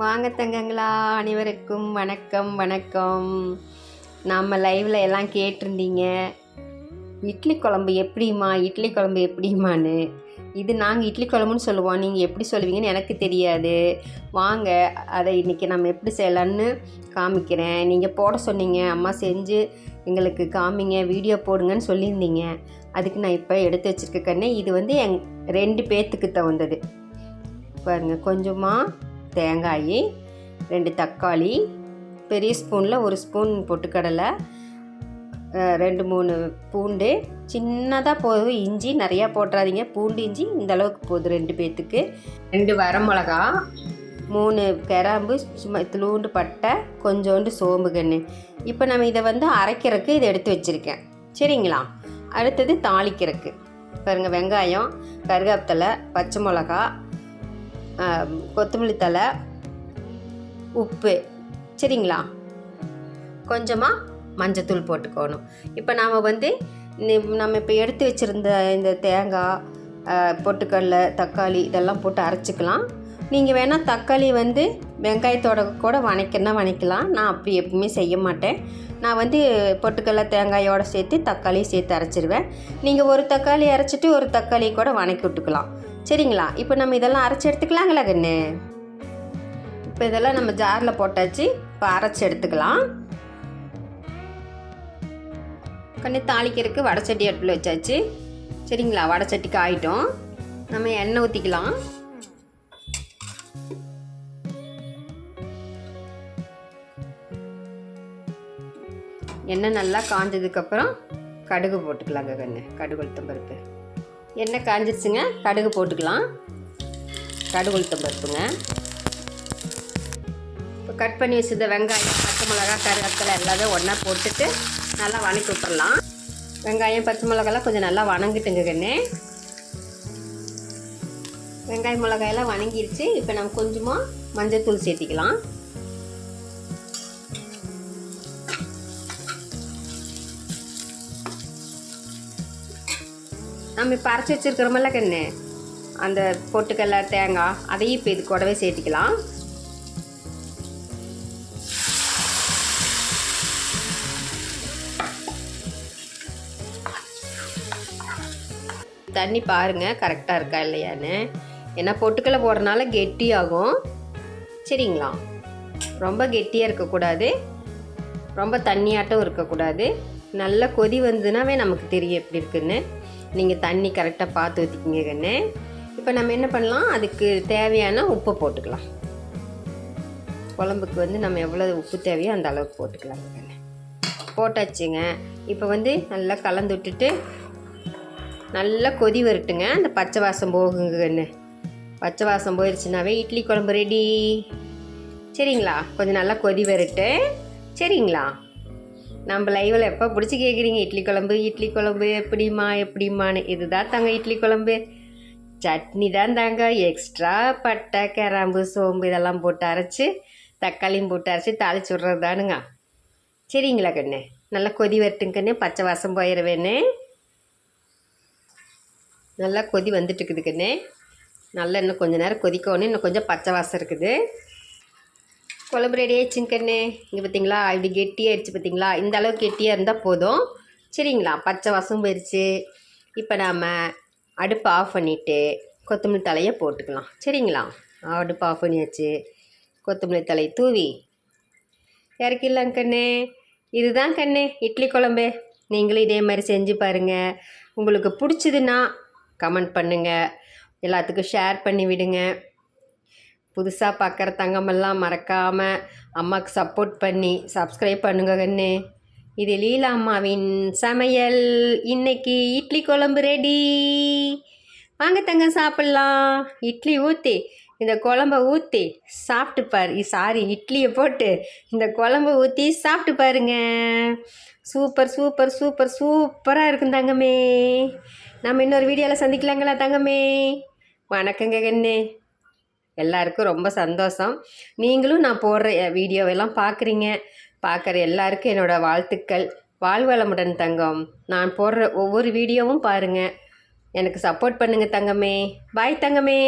வாங்க தங்கங்களா அனைவருக்கும் வணக்கம் வணக்கம். நம்ம லைவில் எல்லாம் கேட்டிருந்தீங்க இட்லி குழம்பு எப்படிம்மா இட்லி குழம்பு எப்படிம்மான்னு. இது நாங்கள் இட்லி குழம்புன்னு சொல்லுவோம். நீங்கள் எப்படி சொல்லுவீங்கன்னு எனக்கு தெரியாது. வாங்க அதை இன்றைக்கி நம்ம எப்படி செய்யலான்னு காமிக்கிறேன். நீங்கள் போட சொன்னீங்க அம்மா செஞ்சு எங்களுக்கு காமிங்க வீடியோ போடுங்கன்னு சொல்லியிருந்தீங்க. அதுக்கு நான் இப்போ எடுத்து வச்சுருக்க கண்ணே. இது வந்து எங் ரெண்டு பேர்த்துக்கு தகுந்தது. பாருங்கள் கொஞ்சமாக தேங்காய் ரெண்டு தக்காளி பெரிய ஸ்பூனில் ஒரு ஸ்பூன் பொட்டுக்கடலை ரெண்டு மூணு பூண்டு. சின்னதாக போதும். இஞ்சி நிறையா போட்டுறாதீங்க. பூண்டு இஞ்சி இந்த அளவுக்கு போதும் ரெண்டு பேர்த்துக்கு ரெண்டு வரமிளகா மூணு கிராம்பு சும்மா இத்திலூண்டு பட்டை கொஞ்சோண்டு சோம்பு கன்று இப்போ நம்ம இதை வந்து அரைக்கிறதுக்கு இதை எடுத்து வச்சுருக்கேன். சரிங்களா? அடுத்தது தாளிக்கிறதுக்கு. பாருங்கள் வெங்காயம் கருவேப்பிலை பச்சை மிளகா கொத்தமல்லி தழை உப்பு சரிங்களா? கொஞ்சமாக மஞ்சத்தூள் போட்டுக்கணும். இப்போ நாம் வந்து நம்ம இப்போ எடுத்து வச்சுருந்த இந்த தேங்காய் பொட்டுக்கடலை தக்காளி இதெல்லாம் போட்டு அரைச்சிக்கலாம். நீங்கள் வேணால் தக்காளி வந்து வெங்காயத்தோட கூட வணக்கினா வணக்கலாம். நான் அப்படி எப்பவுமே செய்ய மாட்டேன். நான் வந்து பொட்டுக்கடலை தேங்காயோடு சேர்த்து தக்காளி சேர்த்து அரைச்சிருவேன். நீங்கள் ஒரு தக்காளி அரைச்சிட்டு ஒரு தக்காளி கூட வணக்கி விட்டுக்கலாம். சரிங்களா? இப்போ நம்ம இதெல்லாம் அரைச்சி எடுத்துக்கலாங்களா கண்ணு? இப்போ இதெல்லாம் நம்ம ஜாரில் போட்டாச்சு. இப்போ அரைச்சி எடுத்துக்கலாம். கண்ணு தாளிக்கிறதுக்கு வடச்சட்டி அடுப்பில் வச்சாச்சு. சரிங்களா? வடச்சட்டிக்கு ஆகிட்டோம் நம்ம எண்ணெய் ஊற்றிக்கலாம் எண்ணெய் நல்லா காஞ்சதுக்கப்புறம் கடுகு போட்டுக்கலாங்க கண்ணு. கடுகு உளுத்தம் பருப்பு. எண்ணெய் காஞ்சிருச்சுங்க கடுகு போட்டுக்கலாம். கடுகு உளுத்தம் பருப்புங்க. இப்போ கட் பண்ணி வச்சிருந்த வெங்காயம் பச்சை மிளகா கருவேப்பிலை எல்லாமே ஒன்றா போட்டுட்டு நல்லா வணக்கி விட்டுறலாம். வெங்காயம் பச்சை மிளகாலாம் கொஞ்சம் நல்லா வணங்கிட்டுங்க கண்ணு. வெங்காயம் மிளகாயெல்லாம் வணங்கிருச்சு. இப்போ நம்ம கொஞ்சமாக மஞ்சள் தூள் சேர்த்திக்கலாம். நம்ம இப்போ வச்சுருக்கிறோமில்ல கண்ணு. அந்த பொட்டுக்கல்ல தேங்காய் அதையும் இப்போ இது கூடவே சேர்த்திக்கலாம். தண்ணி பாருங்கள் கரெக்டாக இருக்கா இல்லையான்னு. ஏன்னா பொட்டுக்கடலை போடுறனால கெட்டியாகும். சரிங்களா? ரொம்ப கெட்டியாக இருக்கக்கூடாது. ரொம்ப தண்ணியாட்டம் இருக்கக்கூடாது. நல்ல கொதி வந்ததுனாவே நமக்கு தெரியும் எப்படி இருக்குன்னு. நீங்கள் தண்ணி கரெக்டாக பார்த்து ஊற்றிக்கிங்க கண்ணு. இப்போ நம்ம என்ன பண்ணலாம்? அதுக்கு தேவையான உப்பை போட்டுக்கலாம். குழம்புக்கு வந்து நம்ம எவ்வளோ உப்பு தேவையோ அந்த அளவுக்கு போட்டுக்கலாம் கண்ணு. போட்டாச்சுங்க. இப்போ வந்து நல்லா கலந்து விட்டுட்டு நல்லா கொதி வரட்டுங்க. அந்த பச்சை வாசம் போகுங்க கண்ணு. பச்சை வாசம் போயிடுச்சுனாவே இட்லி குழம்பு ரெடி சரிங்களா? கொஞ்சம் நல்லா கொதி வரட்டு. சரிங்களா? நம்ம லைவில் எப்போ பிடிச்சி கேட்குறீங்க இட்லி குழம்பு இட்லி குழம்பு எப்படிம்மா எப்படிம்மான்னு. இதுதான் தாங்க இட்லி குழம்பு. சட்னி தான் தாங்க. எக்ஸ்ட்ரா பட்டை கிராம்பு சோம்பு இதெல்லாம் போட்டு அரைச்சி தக்காளியும் போட்டு அரைச்சி தாளிச்சு விட்றது தானுங்க. சரிங்களா கண்ணு? நல்லா கொதி வரட்டுங்க கண்ணு. பச்சை வாசம் போயிடுவேன்னு நல்லா கொதி வந்துட்டு இருக்குது கண்ணு. நல்லா இன்னும் கொஞ்சம் நேரம் கொதிக்கணும். இன்னும் கொஞ்சம் பச்சை வாசம் இருக்குது. குழம்பு ரெடி ஆயிடுச்சுங்க கண்ணு. இங்கே பார்த்தீங்களா இப்படி கெட்டியாகிடுச்சு பார்த்தீங்களா இந்த அளவுக்கு கெட்டியாக இருந்தால் போதும். சரிங்களா பச்சை வாசம் போயிடுச்சு இப்போ நாம் அடுப்பு ஆஃப் பண்ணிவிட்டு கொத்தமல்லி தலையை போட்டுக்கலாம். சரிங்களா? அடுப்பு ஆஃப் பண்ணியாச்சு. கொத்தமல்லி தலையை தூவி. இறக்கிடலாம் கண்ணு. இதுதான் கண்ணு இட்லி குழம்பு. நீங்களும் இதே மாதிரி செஞ்சு பாருங்கள் உங்களுக்கு பிடிச்சதுன்னா கமெண்ட் பண்ணுங்கள் எல்லாத்துக்கும் ஷேர் பண்ணி விடுங்க புதுசாக பார்க்குற தங்கமெல்லாம் மறக்காமல் அம்மாவுக்கு சப்போர்ட் பண்ணி சப்ஸ்கிரைப் பண்ணுங்க கண்ணு. இது லீலா அம்மாவின் சமையல். இன்னைக்கு இட்லி குழம்பு ரெடி வாங்க தங்க சாப்பிட்லாம். இட்லி ஊற்றி இந்த குழம்ப ஊற்றி சாப்பிட்டு பாரு. சாரி இட்லியை போட்டு இந்த குழம்ப ஊற்றி சாப்பிட்டு பாருங்க. சூப்பர் சூப்பர் சூப்பர் சூப்பராக இருக்கும் தங்கமே. நம்ம இன்னொரு வீடியோவில் சந்திக்கலாங்களா தங்கமே? வணக்கங்க கண்ணு. எல்லாருக்கும் ரொம்ப சந்தோஷம். நீங்களும் நான் போடுற வீடியோவெல்லாம் பார்க்குறீங்க பார்க்குற எல்லாருக்கும் என்னோடய வாழ்த்துக்கள். வாழ்வளமுடன் தங்கம். நான் போடுற ஒவ்வொரு வீடியோவும் பாருங்கள் எனக்கு சப்போர்ட் பண்ணுங்கள் தங்கமே. பாய் தங்கமே.